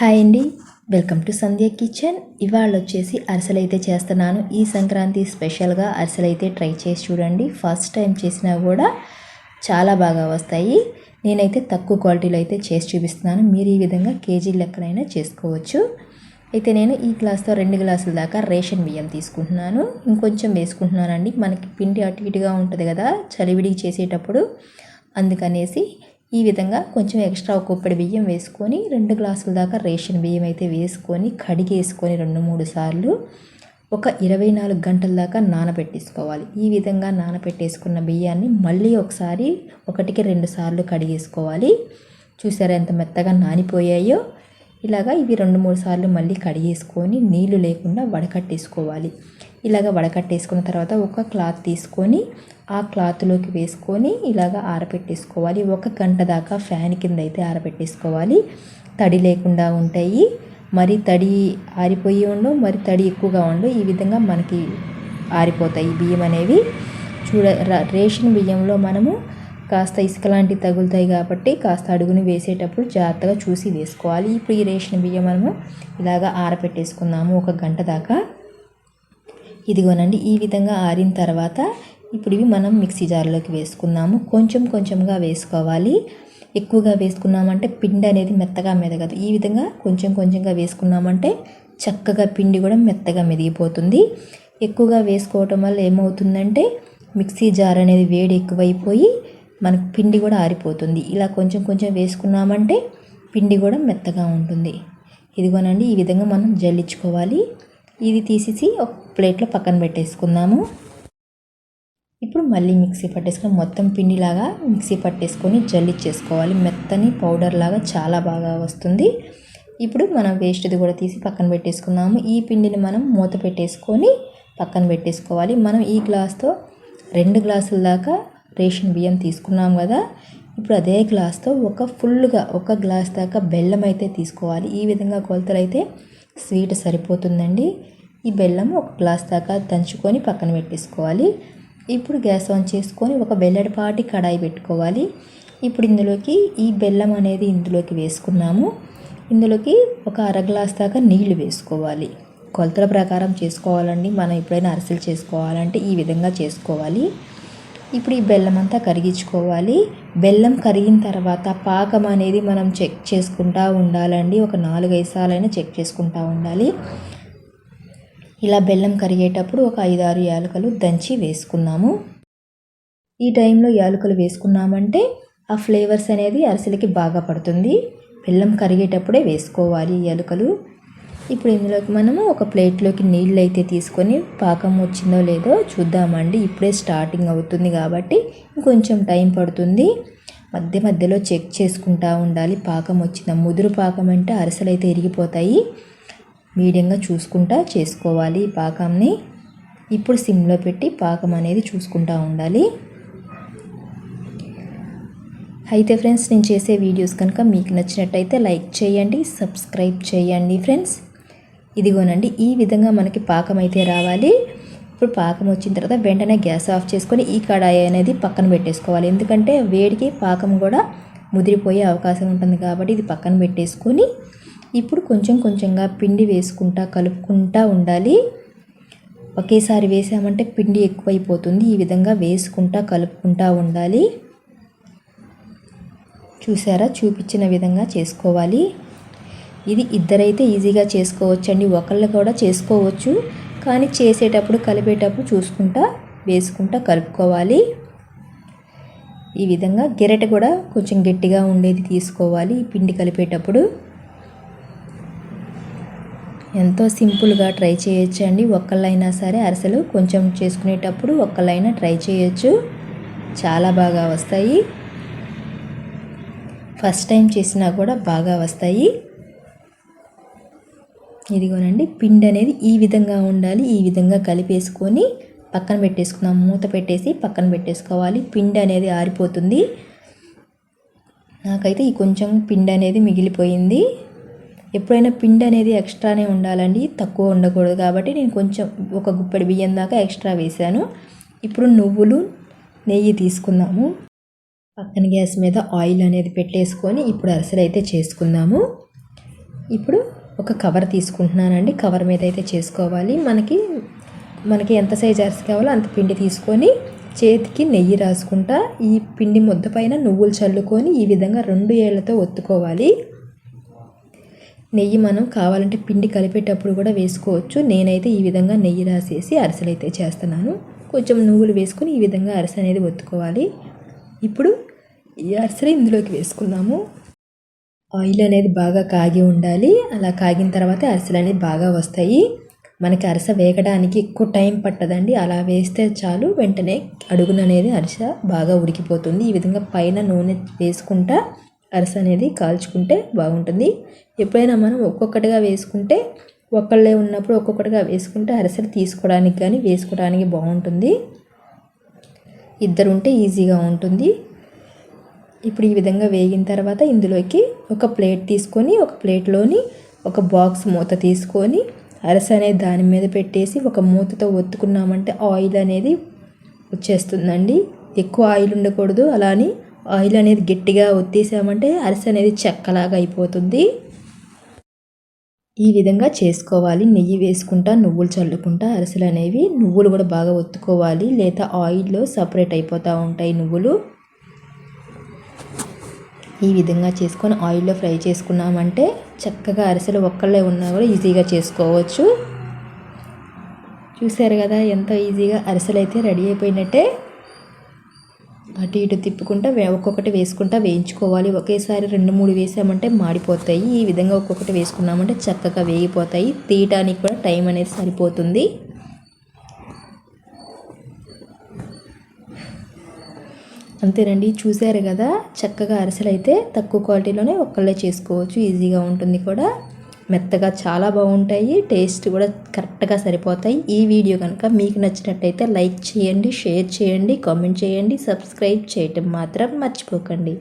Hi అండి. Welcome to Sandhya kitchen. ఇవాళ వచ్చేసి అరిసెలు అయితే చేస్తున్నాను. ఈ సంక్రాంతి స్పెషల్గా అరిసెలు అయితే ట్రై చేసి చూడండి. ఫస్ట్ టైం చేసినా కూడా చాలా బాగా వస్తాయి. నేనైతే తక్కువ క్వాలిటీలో అయితే చేసి చూపిస్తున్నాను. మీరు ఈ విధంగా కేజీ లెక్కనైనా చేసుకోవచ్చు. అయితే నేను ఈ గ్లాస్తో రెండు గ్లాసుల దాకా రేషన్ బియ్యం తీసుకుంటున్నాను. ఇంకొంచెం వేసుకుంటున్నానండి. మనకి పిండి అటు ఇటుగా ఉంటుంది కదా చలివిడికి చేసేటప్పుడు. అందుకనేసి ఈ విధంగా కొంచెం ఎక్స్ట్రా ఒక కుప్పడి బియ్యం వేసుకొని రెండు గ్లాసుల దాకా రేషన్ బియ్యం అయితే వేసుకొని కడిగేసుకొని రెండు మూడు సార్లు ఒక ఇరవై నాలుగు గంటల దాకా నానబెట్టేసుకోవాలి. ఈ విధంగా నానబెట్టేసుకున్న బియ్యాన్ని మళ్ళీ ఒకసారి ఒకటికి రెండు సార్లు కడిగేసుకోవాలి. చూసారా ఎంత మెత్తగా నానిపోయాయో? ఇలాగా ఇవి రెండు మూడు సార్లు మళ్ళీ కడిగేసుకొని నీళ్ళు లేకుండా వడకట్టేసుకోవాలి. ఇలాగ వడకట్టేసుకున్న తర్వాత ఒక క్లాత్ తీసుకొని ఆ క్లాత్లోకి వేసుకొని ఇలాగ ఆరబెట్టేసుకోవాలి ఒక గంట దాకా ఫ్యాన్ కింద అయితే ఆరబెట్టేసుకోవాలి తడి లేకుండా ఉంటాయి. మరి తడి ఆరిపోయి ఉండవు మరి తడి ఎక్కువగా ఉండవు ఈ విధంగా మనకి ఆరిపోతాయి బియ్యం అనేవి. చూడ రేషన్ బియ్యంలో మనము కాస్త ఇసుక లాంటివి తగులుతాయి కాబట్టి కాస్త అడుగుని వేసేటప్పుడు జాగ్రత్తగా చూసి వేసుకోవాలి. ఇప్పుడు ఈ రేషన్ బియ్యం మనము ఇలాగ ఆరపెట్టేసుకుందాము ఒక గంట దాకా. ఇదిగోనండి ఈ విధంగా ఆరిన తర్వాత ఇప్పుడు ఇవి మనం మిక్సీ జార్లోకి వేసుకుందాము. కొంచెం కొంచెంగా వేసుకోవాలి. ఎక్కువగా వేసుకున్నామంటే పిండి అనేది మెత్తగా మెదగదు. ఈ విధంగా కొంచెం కొంచెంగా వేసుకున్నామంటే చక్కగా పిండి కూడా మెత్తగా మెదిగిపోతుంది. ఎక్కువగా వేసుకోవటం వల్ల ఏమవుతుందంటే మిక్సీ జార్ అనేది వేడి ఎక్కువైపోయి మనకు పిండి కూడా ఆరిపోతుంది. ఇలా కొంచెం కొంచెం వేసుకున్నామంటే పిండి కూడా మెత్తగా ఉంటుంది. ఇదిగోనండి ఈ విధంగా మనం జల్లించుకోవాలి. ఇది తీసేసి ఒక ప్లేట్లో పక్కన పెట్టేసుకుందాము. ఇప్పుడు మళ్ళీ మిక్సీ పట్టేసుకొని మొత్తం పిండిలాగా మిక్సీ పట్టేసుకొని జల్లిచ్చేసుకోవాలి మెత్తని పౌడర్ లాగా చాలా బాగా వస్తుంది. ఇప్పుడు మనం వేస్ట్ది కూడా తీసి పక్కన పెట్టేసుకున్నాము ఈ పిండిని మనం మూత పెట్టేసుకొని పక్కన పెట్టేసుకోవాలి. మనం ఈ గ్లాస్తో రెండు గ్లాసుల దాకా రేషన్ బియ్యం తీసుకున్నాం కదా. ఇప్పుడు అదే గ్లాస్తో ఒక ఫుల్గా ఒక గ్లాస్ దాకా బెల్లం అయితే తీసుకోవాలి. ఈ విధంగా కొలతలు అయితే స్వీట్ సరిపోతుందండి. ఈ బెల్లం ఒక గ్లాస్ దాకా దంచుకొని పక్కన పెట్టేసుకోవాలి. ఇప్పుడు గ్యాస్ ఆన్ చేసుకొని ఒక బెల్లడిపాటి కడాయి పెట్టుకోవాలి. ఇప్పుడు ఇందులోకి ఈ బెల్లం అనేది ఇందులోకి వేసుకున్నాము. ఇందులోకి ఒక అర గ్లాస్ దాకా నీళ్ళు వేసుకోవాలి. కొలతల ప్రకారం చేసుకోవాలండి. మనం ఎప్పుడైనా అరిసెలు చేసుకోవాలంటే ఈ విధంగా చేసుకోవాలి. ఇప్పుడు ఈ బెల్లం అంతా కరిగించుకోవాలి. బెల్లం కరిగిన తర్వాత పాకం అనేది మనం చెక్ చేసుకుంటూ ఉండాలండి. ఒక నాలుగైదు సార్లైనా చెక్ చేసుకుంటూ ఉండాలి. ఇలా బెల్లం కరిగేటప్పుడు ఒక ఐదారు యాలకలు దంచి వేసుకున్నాము. ఈ టైంలో యాలకలు వేసుకున్నామంటే ఆ ఫ్లేవర్స్ అనేది అరిసెలకి బాగా పడుతుంది. బెల్లం కరిగేటప్పుడే వేసుకోవాలి యాలకలు. ఇప్పుడు ఇందులోకి మనము ఒక ప్లేట్లోకి నీళ్ళు అయితే తీసుకొని పాకం వచ్చిందో లేదో చూద్దామండి. ఇప్పుడే స్టార్టింగ్ అవుతుంది కాబట్టి కొంచెం టైం పడుతుంది. మధ్య మధ్యలో చెక్ చేసుకుంటూ ఉండాలి. పాకం వచ్చిన ముదురు పాకం అంటే అరిసెలు అయితే ఇరిగిపోతాయి. మీడియంగా చూసుకుంటా చేసుకోవాలి పాకంని. ఇప్పుడు సిమ్లో పెట్టి పాకం అనేది చూసుకుంటూ ఉండాలి. అయితే ఫ్రెండ్స్ నేను చేసే వీడియోస్ కనుక మీకు నచ్చినట్టయితే లైక్ చేయండి సబ్స్క్రైబ్ చేయండి ఫ్రెండ్స్. ఇదిగోనండి ఈ విధంగా మనకి పాకం అయితే రావాలి. ఇప్పుడు పాకం వచ్చిన తర్వాత వెంటనే గ్యాస్ ఆఫ్ చేసుకొని ఈ కడాయి అనేది పక్కన పెట్టేసుకోవాలి. ఎందుకంటే వేడికి పాకం కూడా ముదిరిపోయే అవకాశం ఉంటుంది కాబట్టి ఇది పక్కన పెట్టేసుకొని ఇప్పుడు కొంచెం కొంచెంగా పిండి వేసుకుంటా కలుపుకుంటా ఉండాలి. ఒకేసారి వేసామంటే పిండి ఎక్కువైపోతుంది. ఈ విధంగా వేసుకుంటా కలుపుకుంటా ఉండాలి. చూసారా? చూపించిన విధంగా చేసుకోవాలి. ఇది ఇద్దరైతే ఈజీగా చేసుకోవచ్చండి. ఒకళ్ళు కూడా చేసుకోవచ్చు. కానీ చేసేటప్పుడు కలిపేటప్పుడు చూసుకుంటా వేసుకుంటా కలుపుకోవాలి. ఈ విధంగా గిరెట కూడా కొంచెం గట్టిగా ఉండేది తీసుకోవాలి పిండి కలిపేటప్పుడు. ఎంతో సింపుల్గా ట్రై చేయొచ్చు అండి ఒక్కళ్ళైనా సరే అరిసెలు కొంచెం చేసుకునేటప్పుడు ఒక్కళ్ళైనా ట్రై చేయొచ్చు. చాలా బాగా వస్తాయి. ఫస్ట్ టైం చేసినా కూడా బాగా వస్తాయి. ఇదిగోనండి పిండి అనేది ఈ విధంగా ఉండాలి ఈ విధంగా కలిపేసుకొని పక్కన పెట్టేసుకుందాం. మూత పెట్టేసి పక్కన పెట్టేసుకోవాలి. పిండి అనేది ఆరిపోతుంది. నాకైతే ఈ కొంచెం పిండి అనేది మిగిలిపోయింది. ఎప్పుడైనా పిండి అనేది ఎక్స్ట్రానే ఉండాలండి. తక్కువ ఉండకూడదు కాబట్టి నేను కొంచెం ఒక గుప్పెడి బియ్యం దాకా ఎక్స్ట్రా వేసాను ఇప్పుడు నువ్వులు నెయ్యి తీసుకుందాము. పక్కన గ్యాస్ మీద ఆయిల్ అనేది పెట్టేసుకొని ఇప్పుడు అరిసెలు అయితే చేసుకుందాము. ఇప్పుడు ఒక కవర్ తీసుకుంటున్నానండి. కవర్ మీద అయితే చేసుకోవాలి. మనకి మనకి ఎంత సైజ్ అరిసి కావాలో అంత పిండి తీసుకొని చేతికి నెయ్యి రాసుకుంటా ఈ పిండి ముద్ద పైన నువ్వులు చల్లుకొని ఈ విధంగా రెండు ఏళ్ళతో ఒత్తుకోవాలి. నెయ్యి మనం కావాలంటే పిండి కలిపేటప్పుడు కూడా వేసుకోవచ్చు. నేనైతే ఈ విధంగా నెయ్యి రాసేసి అరిసెలు అయితే చేస్తున్నాను. కొంచెం నువ్వులు వేసుకొని ఈ విధంగా అరిసె అనేది ఒత్తుకోవాలి. ఇప్పుడు ఈ అరిసెలు ఇందులోకి వేసుకుందాము. ఆయిల్ అనేది బాగా కాగి ఉండాలి. అలా కాగిన తర్వాత అరిసెలు అనేది బాగా వస్తాయి. మనకి అరిస వేగడానికి ఎక్కువ టైం పట్టదండి. అలా వేస్తే చాలు. వెంటనే అడుగున అనేది అరిస బాగా ఉడికిపోతుంది. ఈ విధంగా పైన నూనె వేసుకుంటా అరిస అనేది కాల్చుకుంటే బాగుంటుంది. ఎప్పుడైనా మనం ఒక్కొక్కటిగా వేసుకుంటే ఒక్కళ్ళే ఉన్నప్పుడు ఒక్కొక్కటిగా వేసుకుంటే అరిసెలు తీసుకోవడానికి కానీ వేసుకోవడానికి బాగుంటుంది. ఇద్దరు ఉంటే ఈజీగా ఉంటుంది. ఇప్పుడు ఈ విధంగా వేగిన తర్వాత ఇందులోకి ఒక ప్లేట్ తీసుకొని ఒక ప్లేట్లోని ఒక బాక్స్ మూత తీసుకొని అరస అనేది దాని మీద పెట్టేసి ఒక మూతతో ఒత్తుకున్నామంటే ఆయిల్ అనేది వచ్చేస్తుందండి. ఎక్కువ ఆయిల్ ఉండకూడదు. అలాని ఆయిల్ అనేది గట్టిగా ఒత్తేసామంటే అరిసె అనేది చెక్కలాగా అయిపోతుంది. ఈ విధంగా చేసుకోవాలి. నెయ్యి వేసుకుంటా నువ్వులు చల్లుకుంటా అరిసెలు అనేవి నువ్వులు కూడా బాగా ఒత్తుకోవాలి. లేదా ఆయిల్లో సపరేట్ అయిపోతూ ఉంటాయి నువ్వులు. ఈ విధంగా చేసుకొని ఆయిల్లో ఫ్రై చేసుకున్నామంటే చక్కగా అరిసెలు ఒక్కళ్ళే ఉన్నా కూడా ఈజీగా చేసుకోవచ్చు. చూసారు కదా ఎంతో ఈజీగా అరిసెలు అయితే రెడీ అయిపోయినట్టే. అటు ఇటు తిప్పుకుంటా ఒక్కొక్కటి వేసుకుంటా వేయించుకోవాలి. ఒకేసారి రెండు మూడు వేసామంటే మాడిపోతాయి. ఈ విధంగా ఒక్కొక్కటి వేసుకున్నామంటే చక్కగా వేగిపోతాయి. తీయటానికి కూడా టైం అనేది సరిపోతుంది. అంతేనండి చూశారు కదా? చక్కగా అరిసెలు అయితే తక్కువ క్వాలిటీలోనే ఒక్కళ్ళే చేసుకోవచ్చు ఈజీగా ఉంటుంది కూడా. మెత్తగా చాలా బాగుంటాయి టేస్ట్ కూడా కరెక్ట్గా సరిపోతాయి. ఈ వీడియో కనుక మీకు నచ్చినట్టయితే లైక్ చేయండి షేర్ చేయండి కామెంట్ చేయండి సబ్స్క్రైబ్ చేయటం మాత్రం మర్చిపోకండి.